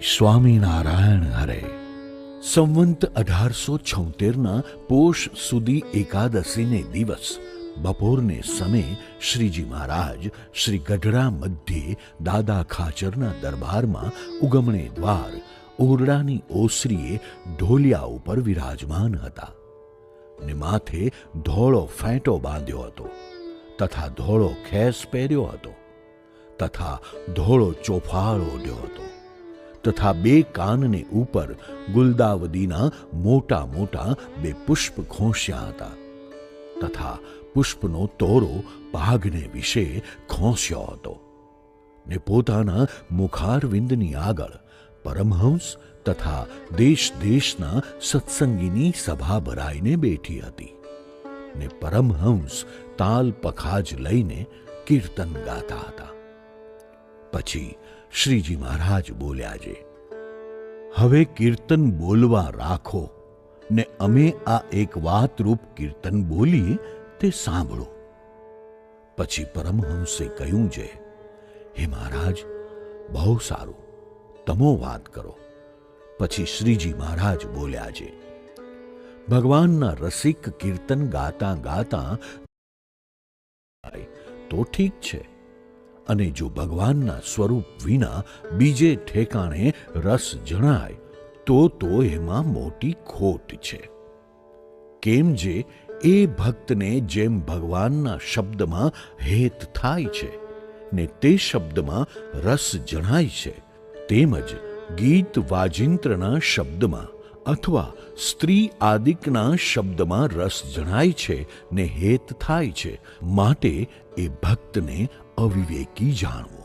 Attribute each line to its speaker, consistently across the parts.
Speaker 1: સ્વામિનારાયણ હરે. સંવંત અઢારસો છોતેરના પોષ સુધી એકાદશીને દિવસ, બપોરને સમયે શ્રીજી મહારાજ શ્રી ગઢડા મધ્યે દાદા ખાચરના દરબારમાં ઉગમણે દ્વાર, ઓરડાની ઓસરીએ ઢોલિયા ઉપર વિરાજમાન હતા ને માથે ધોળો ફેંટો બાંધ્યો હતો તથા ધોળો ખેસ પહેર્યો હતો તથા ધોળો ચોફાળ ઓઢ્યો હતો. તથા બે કાનને ઉપર ગુલદાવદીના મોટા મોટા બે પુષ્પ ખોંસ્યા હતા. તથા પુષ્પનો તોરો ભાગને વિશે ખોંસ્યો હતો ને પોતાના મુખારવિંદની આગળ પરમહંસ તથા દેશ દેશના સત્સંગીની સભા ભરાઈને બેઠી હતી ને પરમહંસ તાલ પખાજ લઈને કીર્તન ગાતા હતા. પછી શ્રીજી મહારાજ બોલ્યા છે, હવે કીર્તન બોલવા રાખો ને અમે આ એક વાતરૂપ કીર્તન બોલીએ તે સાંભળો. પછી પરમહંસે કહ્યું છે, હે મહારાજ, બહુ સારું, તમો વાત કરો. પછી શ્રીજી મહારાજ બોલ્યા છે, ભગવાનના રસિક કીર્તન ગાતા ગાતા તો ઠીક છે અને જો ભગવાનના સ્વરૂપ વિના બીજે ઠેકાણે રસ જણાય, તો તો એમાં મોટી ખોટ છે. કેમ જે એ ભક્તને જેમ ભગવાનના શબ્દમાં હેત થાય છે, ને તે શબ્દમાં રસ જણાય છે, તેમજ ગીત વાજિંત્રના શબ્દમાં અથવા સ્ત્રી આદિકના શબ્દમાં રસ જણાય છે ને હેત થાય છે, માટે એ ભક્તને અવિવેકી જાણવો.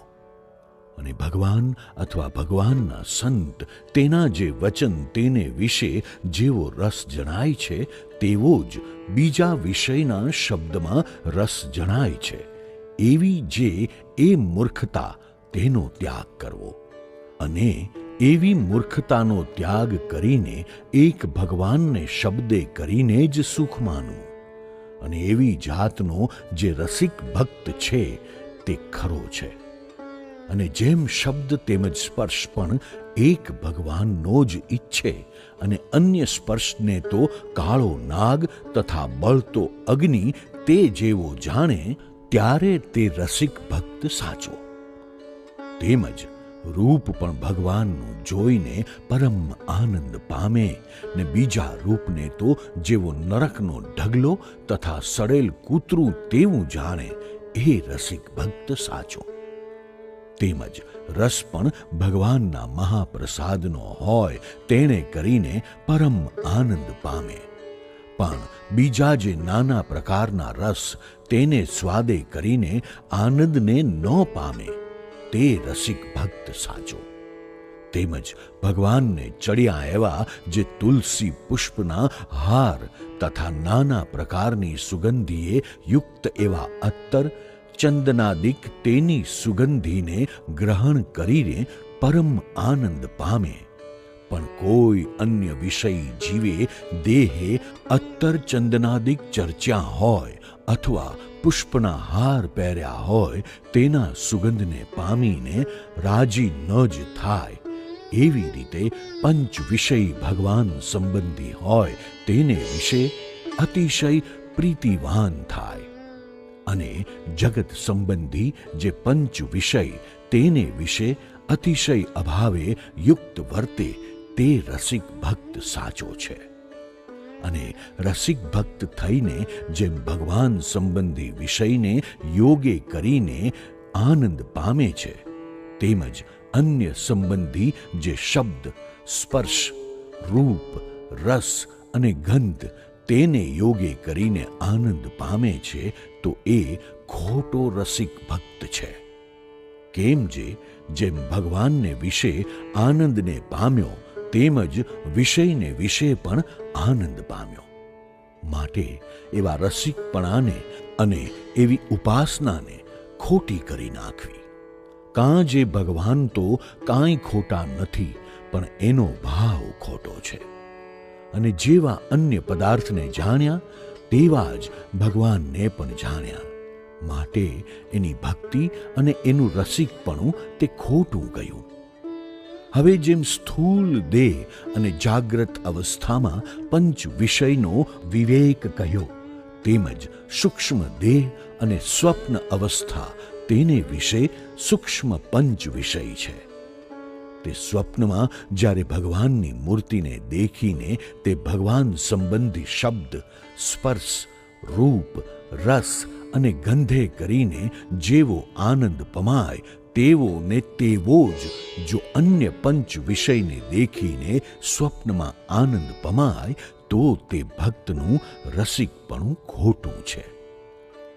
Speaker 1: અને ભગવાન અથવા ભગવાનના સંત તેના જે વચન તેને વિશે જેવો રસ જણાય છે, તેવો જ બીજા વિષયના શબ્દમાં રસ જણાય છે. એવી જે એ મૂર્ખતા તેનો ત્યાગ કરવો. અને એવી મૂર્ખતાનો ત્યાગ કરીને એક ભગવાનને શબ્દે કરીને જ સુખ માનવું. અને એવી જાતનો જે રસિક ભક્ત છે તે ખરો છે. અને જેમ શબ્દ તેમજ સ્પર્શ પણ એક ભગવાનનો જ ઈચ્છે અને અન્ય સ્પર્શને તો કાળો નાગ તથા બળતો અગ્નિ તે જેવો જાણે, ત્યારે તે રસિક ભક્ત સાચો. તેમજ રૂપ પણ ભગવાનનું જોઈને પરમ આનંદ પામે ને બીજા રૂપને તો જેવો નરકનો ઢગલો તથા સડેલ કૂતરું તેવું જાણે એ રસિક ભક્ત સાચો. તેમજ રસ પણ ભગવાનના મહાપ્રસાદનો હોય તેણે કરીને પરમ આનંદ પામે. પણ બીજા જે નાના પ્રકારના રસ તેને સ્વાદે કરીને આનંદને ન પામે, તે રસિક ભક્ત સાચો. તેમજ ભગવાનને ચડ્યા એવા જે તુલસી પુષ્પના હાર તથા નાના પ્રકારની સુગંધીએ યુક્ત એવા અત્તર, ચંદનાદિક તેની સુગંધીને ગ્રહણ કરીને પરમ આનંદ પામે. પણ કોઈ અન્ય વિષય જીવે દેહે અત્તર ચંદનાદિક ચર્ચ્યા હોય અથવા પુષ્પના હાર પહેર્યા હોય તેના સુગંધને પામીને રાજી ન જ થાય. એવી રીતે પંચ વિષય ભગવાન સંબંધી હોય તેને વિશે અતિશય પ્રીતિવાન થાય. અને જગત સંબંધી જે પંચ વિષય તેને વિશે અતિશય અભાવે યુક્ત વર્તે તે રસિક ભક્ત સાચો છે. અને રસિક ભક્ત થઈને જેમ ભગવાન સંબંધી વિષયને યોગે કરીને આનંદ પામે છે તેમજ અન્ય સંબંધી જે શબ્દ, સ્પર્શ, રૂપ, રસ અને ગંધ તેને યોગે કરીને આનંદ પામે છે, તો એ ખોટો રસિક ભક્ત છે. કેમ જે જેમ ભગવાનને વિશે આનંદને પામ્યો, તેમજ વિષયને વિશે પણ આનંદ પામ્યો. માટે એવા રસિકપણાને અને એવી ઉપાસનાને ખોટી કરી નાખવી. કાં જે ભગવાન તો કાંઈ ખોટા નથી, પણ એનો ભાવ ખોટો છે. અને જેવા અન્ય પદાર્થને જાણ્યા, તેવા જ ભગવાનને પણ જાણ્યા. માટે એની ભક્તિ અને એનું રસિકપણું તે ખોટું ગયું. હવે જેમ સ્થૂલ દેહ અને જાગ્રત અવસ્થામાં પંચ વિષયનો વિવેક કહ્યો તેમજ સૂક્ષ્મ દેહ અને સ્વપ્ન અવસ્થા તેને વિશે સૂક્ષ્મ પંચ વિષય છે. તે સ્વપ્નમાં જ્યારે ભગવાનની મૂર્તિને દેખીને તે ભગવાન સંબંધી શબ્દ, સ્પર્શ, રૂપ, રસ અને ગંધે કરીને જેવો આનંદ પમાય, તેવો ને તેવો જ જો અન્ય પંચ વિષયને દેખીને સ્વપ્નમાં આનંદ પમાય, તો તે ભક્તનું રસિકપણું ખોટું છે.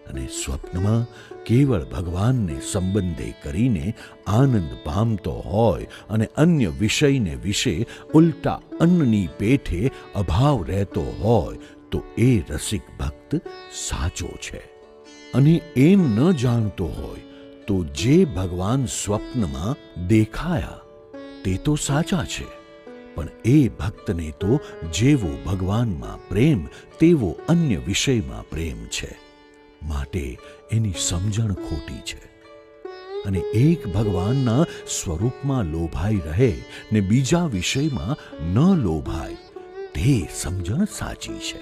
Speaker 1: અને સ્વપ્નમાં કેવળ ભગવાનને સંબંધે કરીને આનંદ પામતો હોય અને અન્ય વિષયને વિશે ઉલટા અન્નની પેઠે અભાવ રહેતો હોય, તો એ રસિક ભક્ત સાચો છે. અને એમ ન જાણતો હોય, તો જે ભગવાન સ્વપ્નમાં દેખાયા, તે તો સાચા છે. પણ એ ભક્તને તો જેવો ભગવાનમાં પ્રેમ, તેવો અન્ય વિષયમાં પ્રેમ છે. માટે એની સમજણ ખોટી છે. અને એક ભગવાનના સ્વરૂપમાં લોભાઈ રહે ને બીજા વિષયમાં ન લોભાય, તે સમજણ સાચી છે.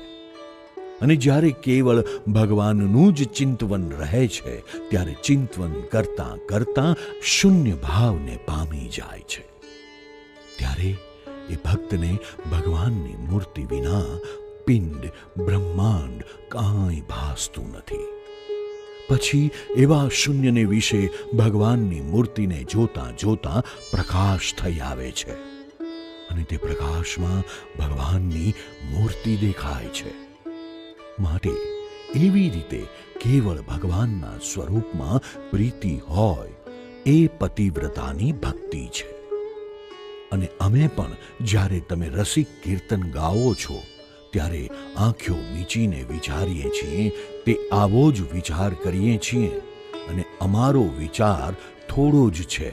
Speaker 1: અને જ્યારે કેવળ ભગવાનનું જ ચિંતવન રહે છે, ત્યારે ચિંતવન કરતાં કરતાં શૂન્ય ભાવને પામી જાય છે. ત્યારે એ ભક્તને ભગવાનની મૂર્તિ વિના પિંડ, બ્રહ્માંડ કાંઈ ભાસતું નથી. પછી એવા શૂન્યને વિશે ભગવાનની મૂર્તિને જોતા જોતા પ્રકાશ થઈ આવે છે. અને તે પ્રકાશમાં ભગવાનની મૂર્તિ દેખાય છે. માટે એવી રીતે કેવળ ભગવાનના સ્વરૂપમાં પ્રીતિ હોય એ પતિવ્રતાની ભક્તિ છે. અને અમે પણ જ્યારે તમે રસિક કીર્તન ગાઓ છો ત્યારે આંખો મીચીને વિચારીએ છીએ તે આવો જ વિચાર કરીએ છીએ અને અમારો વિચાર થોડો જ છે.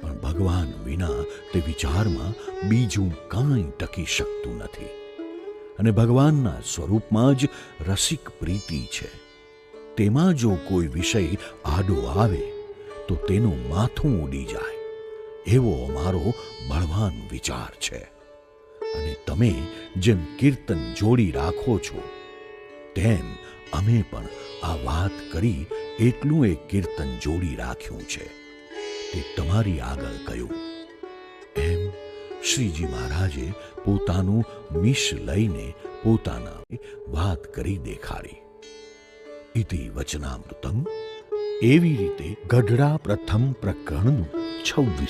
Speaker 1: પણ ભગવાન વિના તે વિચારમાં બીજું કાંઈ ટકી શકતું નથી. અને ભગવાનના સ્વરૂપમાં જ રસિક પ્રીતિ છે. તેમાં જો કોઈ વિષય આડો આવે, તો તેનું માથું ઉડી જાય. એવો અમારો બળવાન વિચાર છે. અને તમે જેમ કીર્તન જોડી રાખો છો, તેમ અમે પણ આ વાત કરી એટલું એ કીર્તન જોડી રાખ્યું છે. તે તમારી આગળ કહ્યું એમ શ્રીજી મહારાજે પોતાનું મિશ લઈને પોતાના વાત કરી દેખાડી. ઇતિ વચનામૃતમ. એવી રીતે ગઢડા પ્રથમ પ્રકરણનું છવ્વીસ